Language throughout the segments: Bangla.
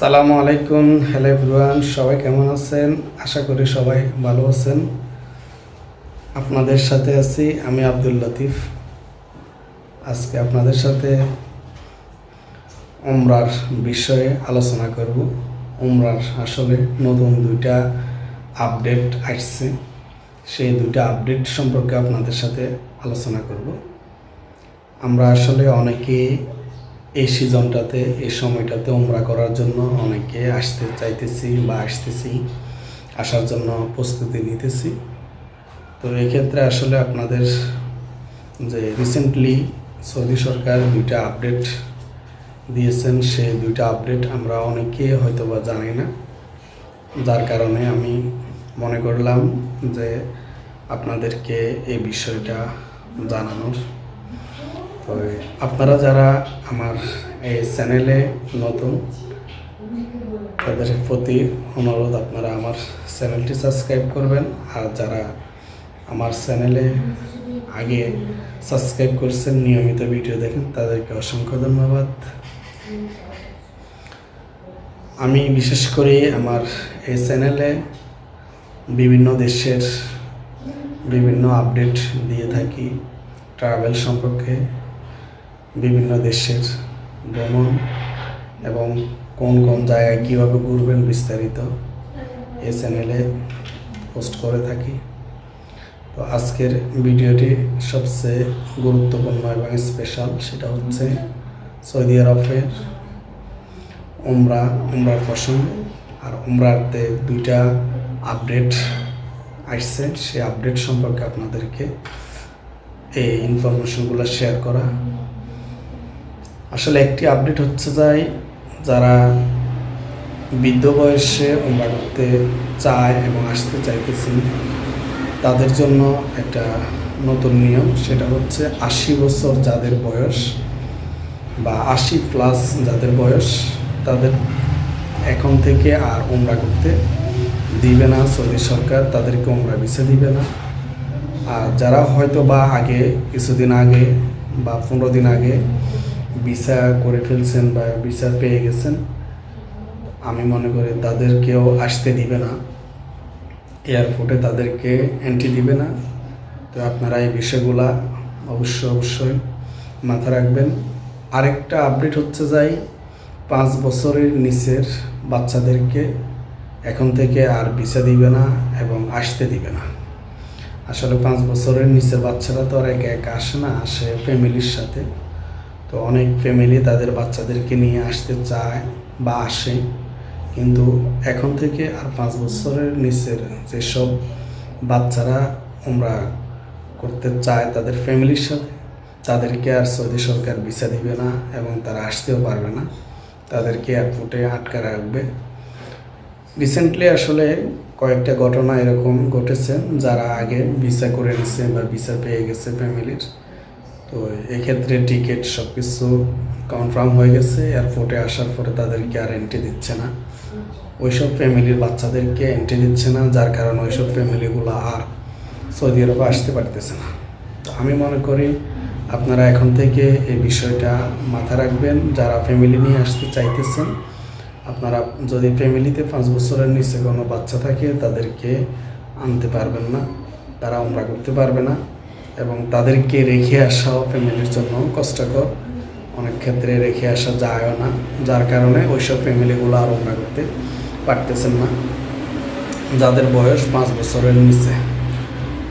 সালামু আলাইকুম, হ্যালো এভরিওয়ান, সবাই কেমন আছেন? আশা করি সবাই ভালো আছেন। আপনাদের সাথে আছি আমি আব্দুল লতিফ। আজকে আপনাদের সাথে উমরার বিষয়ে আলোচনা করব। উমরার আসলে নতুন দুইটা আপডেট আসছে। সেই দুইটা আপডেট সম্পর্কে আপনাদের সাথে আলোচনা করব। আমরা আসলে অনেকে এই সিজনটাতে, এই সময়টাতে উমরা করার জন্য অনেকে আসতে চাইতেছি বা আসতেছি, আসার জন্য প্রস্তুতি নিতেছি। তো এক্ষেত্রে আসলে আপনাদের যে রিসেন্টলি সৌদি সরকার দুইটা আপডেট দিয়েছেন সে দুইটা আপডেট আমরা অনেকে হয়তো বা জানি না। যার কারণে আমি মনে করলাম যে আপনাদেরকে এই বিষয়টা জানানোর তো আপনারা যারা আমার এই চ্যানেলে নতুন, তাদের প্রতি অনুরোধ, আপনারা আমার চ্যানেলটি সাবস্ক্রাইব করবেন। আর যারা আমার চ্যানেলে আগে সাবস্ক্রাইব করছেন, নিয়মিত ভিডিও দেখেন, তাদেরকে অসংখ্য ধন্যবাদ। আমি বিশেষ করে আমার এই চ্যানেলে বিভিন্ন দেশের বিভিন্ন আপডেট দিয়ে থাকি। ট্রাভেল সম্পর্কে বিভিন্ন দেশের ভ্রমণ এবং কোন কোন জায়গায় কীভাবে ঘুরবেন বিস্তারিত এই চ্যানেলে পোস্ট করে থাকি। তো আজকের ভিডিওটি সবচেয়ে গুরুত্বপূর্ণ এবং স্পেশাল সেটা হচ্ছে সৌদি আরবের উমরা, উমরার প্রসঙ্গে। আর উমরাতে দুইটা আপডেট আসছে, সেই আপডেট সম্পর্কে আপনাদেরকে এই ইনফরমেশনগুলো শেয়ার করা। আসলে একটি আপডেট হচ্ছে যাই, যারা বৃদ্ধ বয়সে উমরা করতে চায় এবং আসতে চাইতেছেন, তাদের জন্য একটা নতুন নিয়ম, সেটা হচ্ছে আশি বছর যাদের বয়স বা আশি প্লাস যাদের বয়স, তাদের এখন থেকে আর উমরা করতে দিবে না, সৌদি সরকার তাদেরকে উমরা ভিসা দিবে না। আর যারা হয়তো বা আগে, কিছুদিন আগে বা পনেরো দিন আগে ভিসা করে ফেলছেন বা ভিসা পেয়ে গেছেন, আমি মনে করি তাদেরকেও আসতে দিবে না। এয়ারপোর্টে তাদেরকে এন্ট্রি দিবে না। তো আপনারা এই বিষয়গুলা অবশ্যই অবশ্যই মাথা রাখবেন। আরেকটা আপডেট হচ্ছে যাই, পাঁচ বছরের নিচের বাচ্চাদেরকে এখন থেকে আর ভিসা দিবে না এবং আসতে দিবে না। আসলে পাঁচ বছরের নিচের বাচ্চারা তো আর একা একা আসে না, আসে ফ্যামিলির সাথে। তো অনেক ফ্যামিলি তাদের বাচ্চাদেরকে নিয়ে আসতে চায় বা আসে। কিন্তু এখন থেকে আর পাঁচ বছরের নিচের যেসব বাচ্চারা আমরা করতে চায় তাদের ফ্যামিলির সাথে, তাদেরকে আর সৌদি সরকার ভিসা দিবে না এবং তারা আসতেও পারবে না। তাদেরকে এয়ারপোর্টে আটকা রাখবে। রিসেন্টলি আসলে কয়েকটা ঘটনা এরকম ঘটেছে, যারা আগে ভিসা করে নিছে বা ভিসা পেয়ে গেছে ফ্যামিলির তো এক্ষেত্রে টিকিট সব কিছু কনফার্ম হয়ে গেছে এয়ারপোর্টে আসার পরে তাদেরকে আর এন্ট্রি দিচ্ছে না। ওইসব ফ্যামিলির বাচ্চাদেরকে এন্ট্রি দিচ্ছে না, যার কারণে ওইসব ফ্যামিলিগুলো আর সৌদি আরবে আসতে পারতেছে না। তো আমি মনে করি আপনারা এখন থেকে এই বিষয়টা মাথা রাখবেন, যারা ফ্যামিলি নিয়ে আসতে চাইতেছেন, আপনারা যদি ফ্যামিলিতে পাঁচ বছরের নিচে কোনো বাচ্চা থাকে, তাদেরকে আনতে পারবেন না, তারা উমরা করতে পারবে না। এবং তাদেরকে রেখে আসাও ফ্যামিলির জন্য কষ্টকর। অনেক ক্ষেত্রে রেখে আসা যায়ও না, যার কারণে ওইসব ফ্যামিলিগুলো আর উমরা করতে পারতেছেন না। যাদের বয়স পাঁচ বছরের নিচে।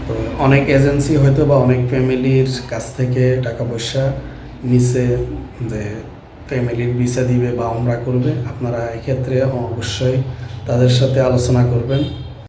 তো অনেক এজেন্সি হয়তো বা অনেক ফ্যামিলির কাছ থেকে টাকা পয়সা নিচে যে ফ্যামিলির ভিসা দিবে বা উমরা করবে। আপনারা এক্ষেত্রে অবশ্যই তাদের সাথে আলোচনা করবেন।